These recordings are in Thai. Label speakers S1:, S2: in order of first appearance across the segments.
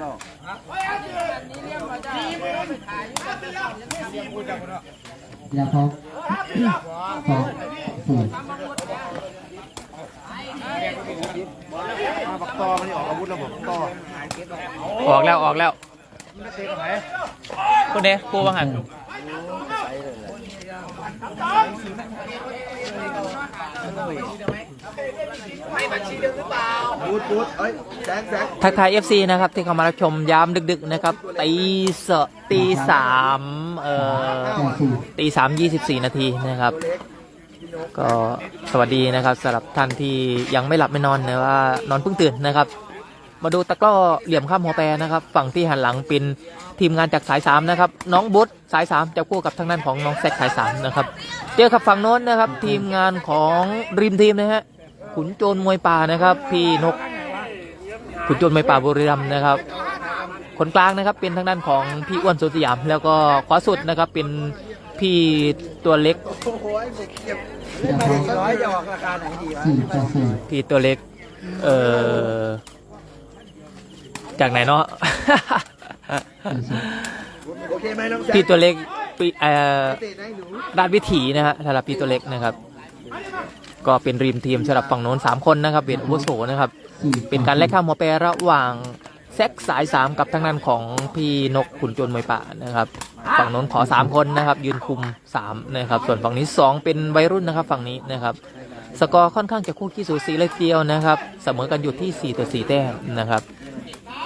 S1: เรา
S2: ยาพบสองสี่
S1: มาปักตอมันนี่ออกอาวุธแล้วผมตอ
S3: ออกแล้วออกแล้วคนเนี้ยกูว่าหัน
S1: บูดบูดเอ้ยแซงแซง
S3: ทักทาย FC นะครับ ที่เข้ามารับชมยามดึก ๆ นะครับตีสตีสามเอ่อตีสามยี่สิบสี่นาทีนะครับ ก็สวัสดีนะครับสำหรับท่านที่ยังไม่หลับไม่นอนนะว่านอนเพิ่งตื่นนะครับ มาดูตะกร้อเหลี่ยมข้ามหัวแปรนะครับ ฝั่งที่หันหลังเป็นทีมงานจากสายสามนะครับน้องบุ๊ทสายสามจะคู่กับทางด้านของน้องแซกสายสามนะครับเจอกับฝั่งโน้นนะครับ ทีมงานของริมทีมนะฮะขุนโจรมวยป่านะครับ พี่นก ขุนโจรมวยป่าบุรีรัมย์นะครับ คนกลางนะครับเป็นทางด้านของพี่อ้วนสุสยาม แล้วก็ขวาสุดนะครับเป็นพี่ตัวเล็กพี่ตัวเล็ก เอ่อ จากไหนเนาะ
S2: สี่สิบ
S1: โอเคไหมน้องแซง
S3: พี่ตัวเล็กปีเอ่อ
S1: เตะไหนหนู
S3: ด้านวิถีนะฮะสำหรับพี่ตัวเล็กนะครับ ก็เป็นรีมทีมสำหรับฝั่งโน้นสามคนนะครับเป็นอาวุโสนะครับ
S2: สี่
S3: เป็นการแลกข้ามหัวแปรระหว่างแซกสายสามกับทางด้านของพี่นกขุนโจรมวยป่านะครับ ฝั่งโน้นขอสามคนนะครับ ยืนคุมสามนะครับ ส่วนฝั่งนี้สองเป็นวัยรุ่นนะครับ ฝั่งนี้นะครับ สกอร์ค่อนข้างจะคู่ขี้สูสีเลยทีเดียวนะครับ เสมอกันอยู่ที่ 4 ต่อ 4 แต้มนะครับ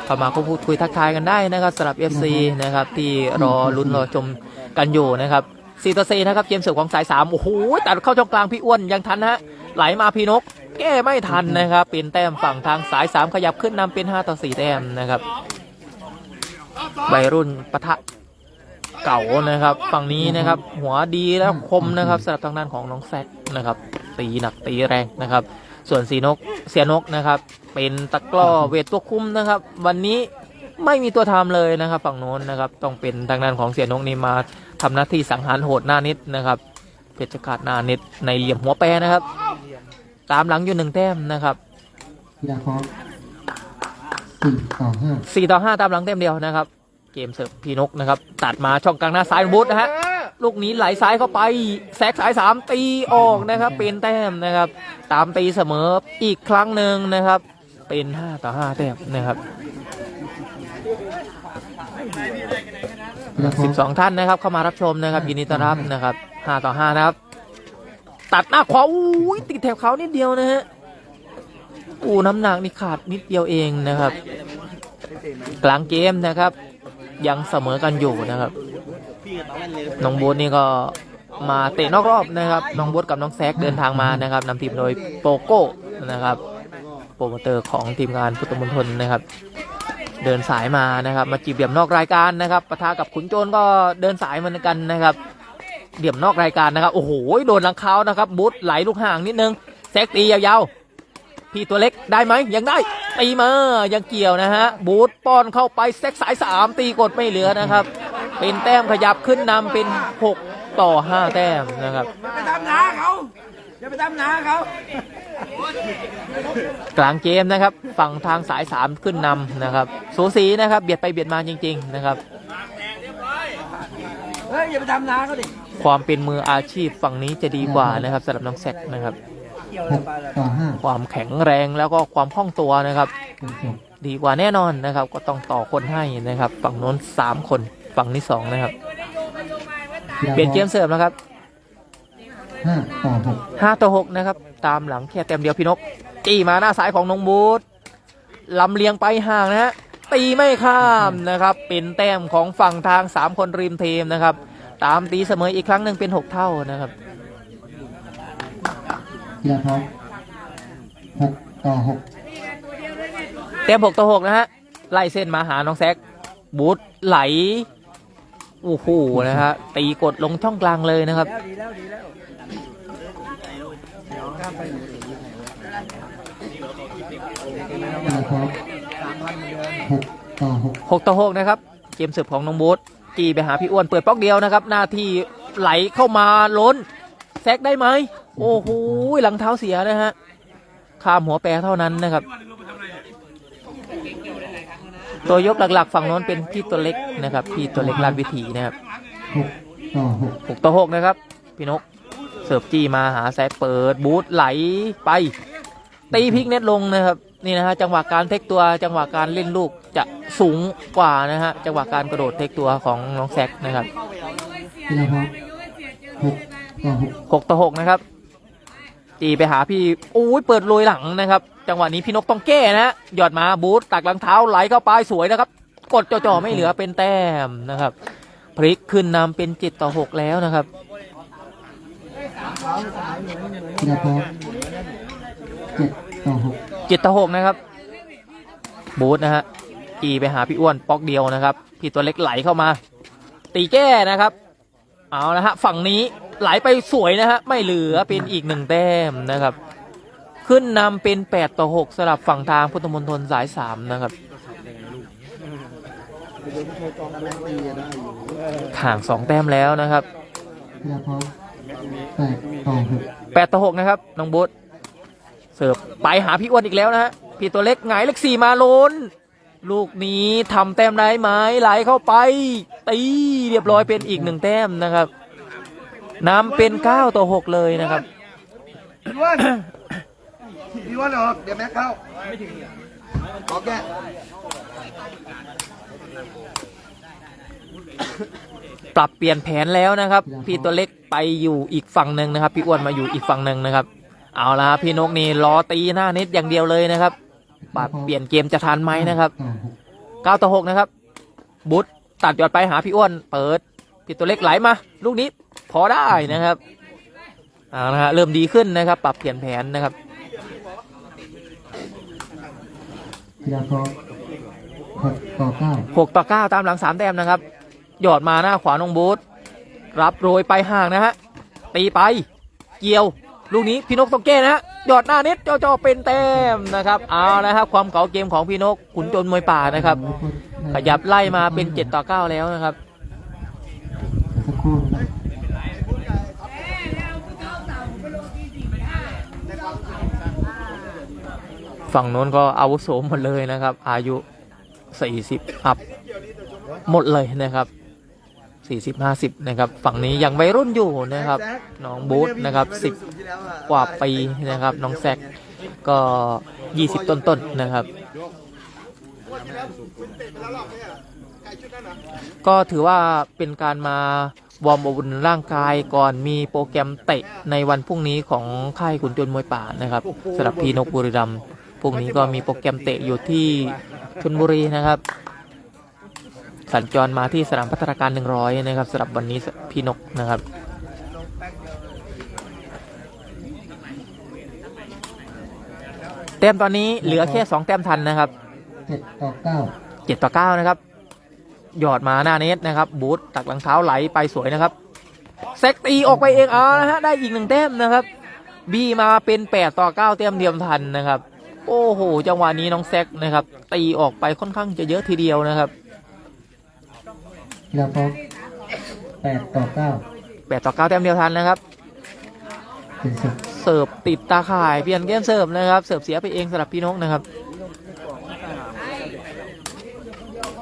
S3: เข้ามาก็พูดคุยทักทายกันได้นะครับสำหรับ FC นะครับที่รอลุ้นรอชมกันอยู่นะครับ4ต่อ4นะครับเกมเสิร์ฟของสาย3โอ้โหตัดเข้าช่องกลางพี่อ้วนยังทันนะฮะไหลมาพี่นกแก้ไม่ทันนะครับเป็นแต้มฝั่งทางสาย 3 ขยับขึ้นนำเป็น 5 ต่อ 4 แต้มนะครับวัยรุ่นปะทะเก่านะครับ ฝั่งนี้นะครับ หัวดีแล้วคมนะครับสำหรับทางด้านของน้องแซกนะครับ ตีหนักตีแรงนะครับ ส่วนสีนกเสียนกนะครับ เป็นตะกร้อเวทตัวคุมนะครับ วันนี้ไม่มีตัวทำเลยนะครับ ฝั่งโน้นนะครับ ต้องเป็นทางด้านของเสียนกนี่มาทำหน้าที่สังหารโหดหน้านิดนะครับเพชรกาดหน้านิดในเหลี่ยมหัวแปรนะครับ ตามหลังอยู่หนึ่งแต้มนะครับ
S2: ยาพบสี่ต่อห้า
S3: สี่ต่อห้าตามหลังแต้มเดียวนะครับ เกมเสิร์ฟพีนกนะครับ ตัดมาช่องกลางหน้าซ้ายบูธนะฮะ ลูกนี้ไหลซ้ายเข้าไปแซกสายสามตีออกนะครับ เป็นแต้มนะครับ ตามตีเสมออีกครั้งหนึ่งนะครับ เป็นห้าต่อห้าแต้มนะครับ
S2: ยาพ
S3: สิ
S2: บบ
S3: สองท่านนะครับเข้ามารับชมนะครับยินดีต้อนรับนะครับห้าต่อห้านะครับ ตัดหน้าขวาอุ้ยติดแถบเขานิดเดียวนะฮะอู้น้ำหนักนี่ขาดนิดเดียวเองนะครับ กลางเกมนะครับ ยังเสมอกันอยู่นะครับ น้องบูธนี่ก็มาเตะนอกรอบนะครับ น้องบูธกับน้องแซกเดินทางมานะครับนำทีมโดยโปโก้นะครับ โปรโมเตอร์ของทีมงานพุทธมณฑลนะครับ เดินสายมานะครับ มาจีบเหลี่ยมนอกรายการนะครับปะทะกับขุนโจรก็เดินสายเหมือนกันนะครับเหลี่ยมนอกรายการนะครับโอ้โหโดนหลังเขานะครับบูธไหลลูกห่างนิดนึงแซกตียาวๆพี่ตัวเล็กได้ไหมยังได้ตีมายังเกี่ยวนะฮะบูธป้อนเข้าไปแซกสายสามตีกดไม่เหลือนะครับ เป็นแต้มขยับขึ้นนำเป็น 6 ต่อ 5 แต้มนะครับ
S1: ไปตามหนาเขาอย่าไปตามหนาเขา
S3: กลางเกมนะครับ ฝั่งทางสาย 3 ขึ้นนำนะครับสูสีนะครับ เบียดไปเบียดมาจริง ๆ นะครับ
S1: เฮ้ยอย่าไปตามหนาเขาดิ
S3: ความเป็นมืออาชีพฝั่งนี้จะดีกว่านะครับสำหรับน้องแซกนะครับ
S1: เกี่ยว
S2: ห
S1: เลย
S2: ก
S1: ไปเลย
S2: ต่อห้า
S3: ความแข็งแรงแล้วก็ความคล่องตัวนะครับ
S2: เป็นจบ
S3: ดีกว่าแน่นอนนะครับ ก็ต้องต่อคนให้นะครับ ฝั่งโน้น 3 คน ฝั่งนี้2นะครับ
S2: ยา
S3: เปลี่ยนเกม
S2: พบ
S3: เสิร์ฟนะครับ
S2: ห้าต่อหก
S3: 5ต่อ6นะครับ ตามหลังแค่แต้มเดียวพี่นกจี้มาหน้าซ้ายของน้องบูธลำเลียงไปห่างนะฮะตีไม่ข้ามนะครับ เป็นแต้มของฝั่งทาง3คนริมทีมนะครับ ตามตีเสมออีกครั้งหนึ่งเป็น6เท่านะครับ
S2: ยาพบหกต่อหก
S3: เต็ม6ต่อ6นะฮะไล่เส้นมาหาน้องแซกบูธไหล โอ้โหนะฮะตีกดลงช่องกลางเลยนะครับ
S1: ห
S2: กต่อหก
S3: นะครับ เกมเสิร์ฟของน้องบูธจีไปหาพี่อ้วนเปิดป๊อกเดียวนะครับ หน้าที่ไหลเข้ามาล้น แซกได้ไหม โอ้โหหลังเท้าเสียนะฮะข้ามหัวแปรเท่านั้นนะครับ ตัวยกหลักๆ ฝั่งโน้นเป็นพี่ตัวเล็กนะครับ พี่ตัวเล็กลานวิถีนะครับ
S2: หกต่อหก
S3: หกต่อหกนะครับ พี่นกเสิร์ฟจี้มาหาแซกเปิดบูทไหลไป ตีพลิกเน็ตลงนะครับนี่นะฮะจังหวะการเทคตัวจังหวะการเล่นลูกจะสูงกว่านะฮะจังหวะการกระโดดเทคตัวของน้องแซกนะครับ
S2: กีฬาพบหกต่อหก
S3: หกต่อหกนะครับ จีไปหาพี่โอ้ยเปิดโรยหลังนะครับ จังหวะนี้พี่นกต้องแก้นะฮะหยอดมาบูทตักหลังเท้าไหลเข้าไปสวยนะครับ กดจ่อๆไม่เหลือเป็นแต้มนะครับพลิกขึ้นนำเป็นเจ็ดต่อหกแล้วนะครับ
S2: กีฬาพบเจ็ดต่อหก
S3: เจ็ดต่อหกนะครับบูทนะฮะจีไปหาพี่อ้วนป๊อกเดียวนะครับ พี่ตัวเล็กไหลเข้ามา ตีแก้นะครับ เอานะฮะฝั่งนี้ไหลไปสวยนะฮะไม่เหลือเป็นอีกหนึ่งแต้มนะครับ ขึ้นนำเป็นแปดต่อหกสลับฝั่งทางพุทธมณฑลสายสามนะครับห่างสองแต้มแล้วนะครับ
S2: แปดต่อหก
S3: นะครับน้องบุ๊เสิร์ฟไปหาพี่อ้วนอีกแล้วนะฮะพี่ตัวเล็กหงายเลขสี่มาโลน ลูกนี้ทำแต้มได้ไหมไหลเข้าไปตีเรียบร้อยเป็นอีกหนึ่งแต้มนะครับนำเป็นเก้าต่อหกเลยนะครับ
S1: พี่อ้วันพี่วันเหรอเดี๋ยวแม็กเข้าไม่ถึงขอแก้
S3: ปรับเปลี่ยนแผนแล้วนะครับ พี่ตัวเล็กไปอยู่อีกฝั่งหนึ่งนะครับ พี่อ้วนมาอยู่อีกฝั่งหนึ่งนะครับ เอาละครับพี่นกนี่รอตีหน้าเน็ตอย่างเดียวเลยนะครับ ปรับเปลี่ยนเกมจะทันไหมนะครับ
S2: ต่อหก
S3: เก้าต่อหกนะครับ บุตตัดยอดไปหาพี่อ้วนเปิดพี่ตัวเล็กไหลมา ลูกนี้พอได้นะครับเอาละฮะเริ่มดีขึ้นนะครับ ปรับเปลี่ยนแผนนะครับ
S2: กีฬาพบหกต่อเก้า
S3: หกต่อเก้าตามหลังสามแต้มนะครับ หยอดมาหน้าขวาน้องบูธรับโรยไปห่างนะฮะตีไป เกี่ยว ลูกนี้พี่นกต้องแก้นะฮะหยอดหน้าน็ตเจ้าๆเป็นแต้มนะครับเอานะครับ ความเก่าเกมของพี่นกขุนจนมวยป่านะครับ ขยับไล่มาเป็นเจ็ดต่อเก้าแล้วนะครับฝั่งโน้นก็อาวุโสหมดเลยนะครับ อายุ 40 อัพหมดเลยนะครับ 40 50 นะครับ ฝั่งนี้ยังวัยรุ่นอยู่นะครับ น้องบูธนะครับ 10 กว่าปีนะครับ น้องแซกก็ 20 ต้นๆนนะครับ ก็ถือว่าเป็นการมาวอร์มอบอุ่นร่างกายก่อนมีโปรแกรมเตะในวันพรุ่งนี้ของค่ายขุนจนมวยป่านะครับสำหรับพีนกบุรีรัมย์พรุ่งนี้ก็มีโปรแกรมเตะอยู่ที่ชลบุรีนะครับ สัญจรมาที่สนามพัฒนาการ 100 นะครับสำหรับวันนี้พี่นกนะครับแต้มตอนนี้เหลือแค่2แต้มทันนะครับ
S2: เจ็ดต่อเก้า
S3: เจ็ดต่อเก้านะครับ หยอดมาหน้าเน็ตนะครับ บูทตักหลังเท้าไหลไปสวยนะครับเซกตีออกไปเองเอานะฮะได้อีกหนึ่งแต้มนะครับบีมาเป็นแปดต่อเก้าแต้มเดียมทันนะครับ โอ้โหจังหวะนี้น้องแซกนะครับ ตีออกไปค่อนข้างจะเยอะทีเดียวนะครับ
S2: กีฬาพบแปดต่อเก้า
S3: แปดต่อเก้าแต้มเดียวทันนะครับ
S2: เป็นสิบ
S3: เสิร์ฟติดตาข่ายเปลี่ยนเกมเสิร์ฟนะครับ เสิร์ฟเสียไปเองสำหรับพี่นกนะครับ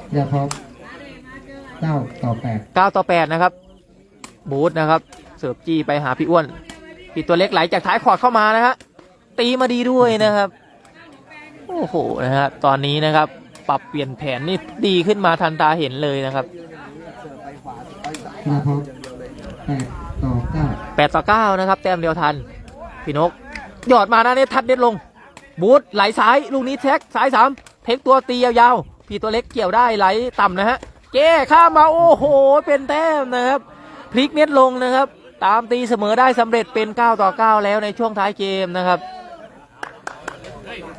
S2: กีฬาพบเก้าต่อแปด
S3: เก้าต่อแปดนะครับบูธนะครับ เสิร์ฟจี้ไปหาพี่อ้วนพี่ตัวเล็กไหลจากท้ายขวาเข้ามานะฮะตีมาดีด้วยนะครับ โอ้โหนะฮะตอนนี้นะครับ ปรับเปลี่ยนแผนนี่ดีขึ้นมาทันตาเห็นเลยนะครับ
S2: กีฬาพบแปดต่อเก้า
S3: แปดต่อเก้านะครับ แต้มเดียวทัน พี่นก หยอดมานะเนี่ยทัดเด็ดลง บูธไหลซ้าย ลูกนี้แท็กซ้ายสามเทคตัวตียาวๆ พี่ตัวเล็กเกี่ยวได้ไหลต่ำนะฮะแก้ข้ามมาโอ้โห เป็นแต้มนะครับ พลิกเน็ตลงนะครับ ตามตีเสมอได้สำเร็จเป็น 9 ต่อ 9 แล้วในช่วงท้ายเกมนะครับ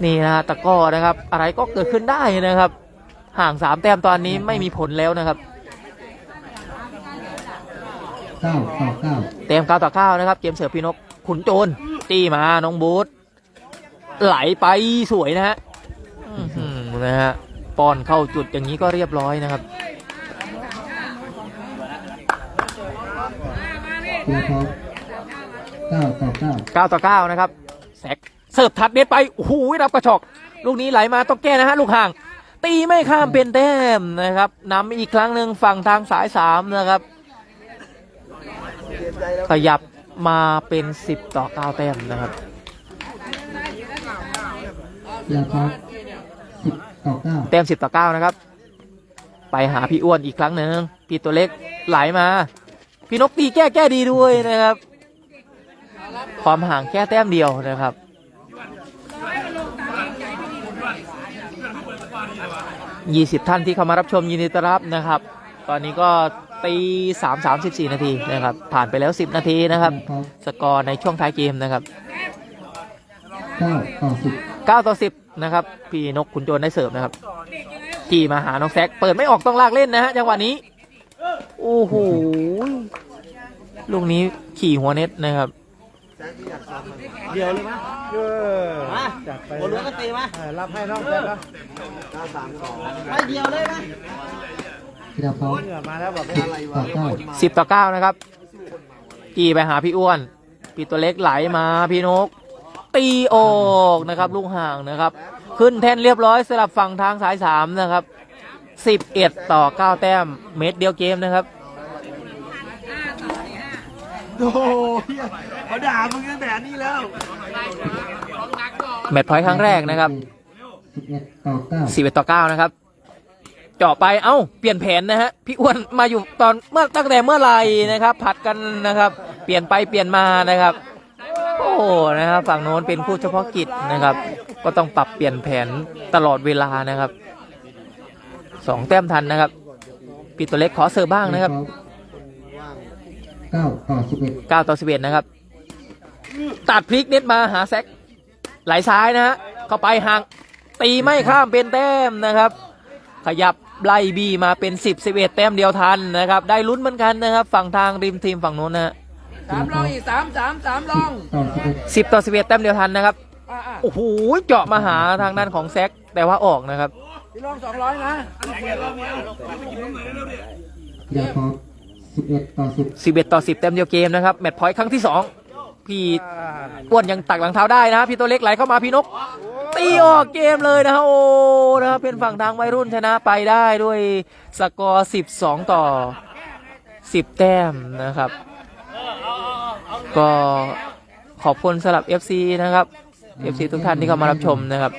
S3: นี่นะตะก้อนะครับ อะไรก็เกิดขึ้นได้นะครับ ห่างสามแต้มตอนนี้ไม่มีผลแล้วนะครับ
S2: เก้าต่อเก้า
S3: เต็ม9ต่อ9นะครับ เกมเสือพี่นกขุนโจรจี้มาน้องบูธไหลไปสวยนะฮะอื้อหือนะฮะป้อนเข้าจุดอย่างนี้ก็เรียบร้อยนะครับ
S2: กีฬาพบเก้าต่อเก้า
S3: 9ต่อ9นะครับแซกเสิร์ฟทัดเน็ตไปโอ้โหรับกระชอก ลูกนี้ไหลมาต้องแก้นะฮะลูกห่าง ตีไม่ข้ามเป็นแต้มนะครับนำอีกครั้งหนึ่งฝั่งทางสายสามนะครับ ขยับมาเป็นสิบต่อเก้าแต้มนะครับ
S2: กีฬาพร้อมสิบต่อเก้า
S3: แต้มสิบต่อเก้านะครับ ไปหาพี่อ้วนอีกครั้งหนึ่งพี่ตัวเล็กไหลมา พี่นกตีแก้แก้ดีด้วยนะครับ ความห่างแค่แต้มเดียวนะครับ20ท่านที่เข้ามารับชมยินดีต้อนรับนะครับ ตอนนี้ก็ ตีสามสามสิบสี่นาทีนะครับ ผ่านไปแล้ว10นาทีนะครับ
S2: กีฬาพร้อม
S3: สกอร์ในช่วงท้ายเกมนะครับ
S2: เก้าต่อสิบ
S3: 9ต่อ10นะครับพี่นกขุนโจรได้เสิร์ฟนะครับกี่มาหาน้องแซกเปิดไม่ออกต้องลากเล่นนะฮะจังหวะนี้โอ้โหลูกนี้ขี่หัวเน็ตนะครับ
S1: เดียวเลยมั้ยเออจัดไป
S4: บอลล้วงก็ตีมา
S1: เออรับให้น้องแจ๊คนะ
S4: ไม่เดียวเลยนะ
S2: กีฬาพร้อม
S1: เหงื่อมาแล้วบอก
S2: สิบต่อเก้า
S3: 10ต่อ9นะครับกี่ไปหาพี่อ้วน พี่ตัวเล็กไหลมาพี่นก ตีออกนะครับ ลูกห่างนะครับ ขึ้นแท่นเรียบร้อยสลับฝั่งทางสายสามนะครับ11ต่อ9แต้ม เม็ดเดียวเกมนะครับ
S1: โอ้โหเหี้ยเขาด่ามึงตั้งแต่อันนี้แล้ว
S3: แมตช์พอยต์ครั้งแรกนะครับ
S2: สิบเอ็ดต่อเก้า
S3: 11ต่อ9นะครับเจาะไปเอ้าเปลี่ยนแผนนะฮะพี่อ้วนมาอยู่ตอนเมื่อตั้งแต่เมื่อไหร่นะครับ ผัดกันนะครับ เปลี่ยนไปเปลี่ยนมานะครับ โอ้นะครับฝั่งโน้นเป็นผู้เฉพาะกิจนะครับ ก็ต้องปรับเปลี่ยนแผนตลอดเวลานะครับสองแต้มทันนะครับพี่ตัวเล็กขอเสิร์ฟบ้างนะครับ
S2: เก้าต่อสิบเอ็ด
S3: 9ต่อ11นะครับ ตัดพลิกเน็ตมาหาแซกไหลซ้ายนะฮะเข้าไปห่างตีไม่ข้ามเป็นแต้มนะครับ ขยับไล่บีมาเป็น 10 11 แต้มเดียวทันนะครับ ได้ลุ้นเหมือนกันนะครับ ฝั่งทางริมทีมฝั่งโน้นนะฮะ
S2: สามลองอีกสามสามสามลองต่อสิบเอ็ด
S3: 10 ต่อ 11 แต้มเดียวทันนะครับโอ้โหเจาะมาหาทางด้านของแซกแต่ว่าออกนะครับ
S2: กีฬาพร้อมสิบเอ็ดต่อสิบ
S3: 11 ต่อ 10 แต้มเดียวเกมนะครับแมตช์พอยต์ครั้งที่ 2 พี่อ้วนยังตักหลังเท้าได้นะ พี่ตัวเล็กไหลเข้ามาพี่นก ตีออกเกมเลยนะฮะโอ้นะครับเป็นฝั่งทางวัยรุ่นชนะไปได้ด้วยสกอร์12 ต่อ 10 แต้มนะครับ ก็ขอบคุณสำหรับ FC นะครับ FC ทุกท่านที่เข้ามารับชมนะครับ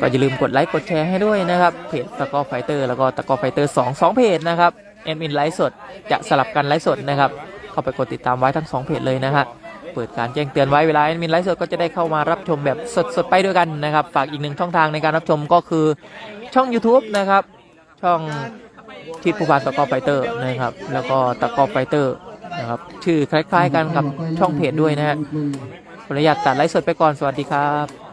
S3: ก็อย่าลืมกดไลค์กดแชร์ให้ด้วยนะครับ เพจตะกอไฟเตอร์แล้วก็ตะกอไฟเตอร์สองสองเพจนะครับแอดมินไลฟ์สดจะสลับกันไลฟ์สดนะครับ เข้าไปกดติดตามไว้ทั้งสองเพจเลยนะฮะ เปิดการแจ้งเตือนไว้เวลาแอดมินไลฟ์สดก็จะได้เข้ามารับชมแบบสดๆไปด้วยกันนะครับ ฝากอีกหนึ่งช่องทางในการรับชมก็คือช่อง YouTube นะครับ ช่องทิศผู้พันตะกอไฟเตอร์นะครับ แล้วก็ตะกอไฟเตอร์นะครับ ชื่อคล้ายๆกันกับช่องเพจด้วยนะฮะขออนุญาตตัดไลฟ์สดไปก่อนสวัสดีครับ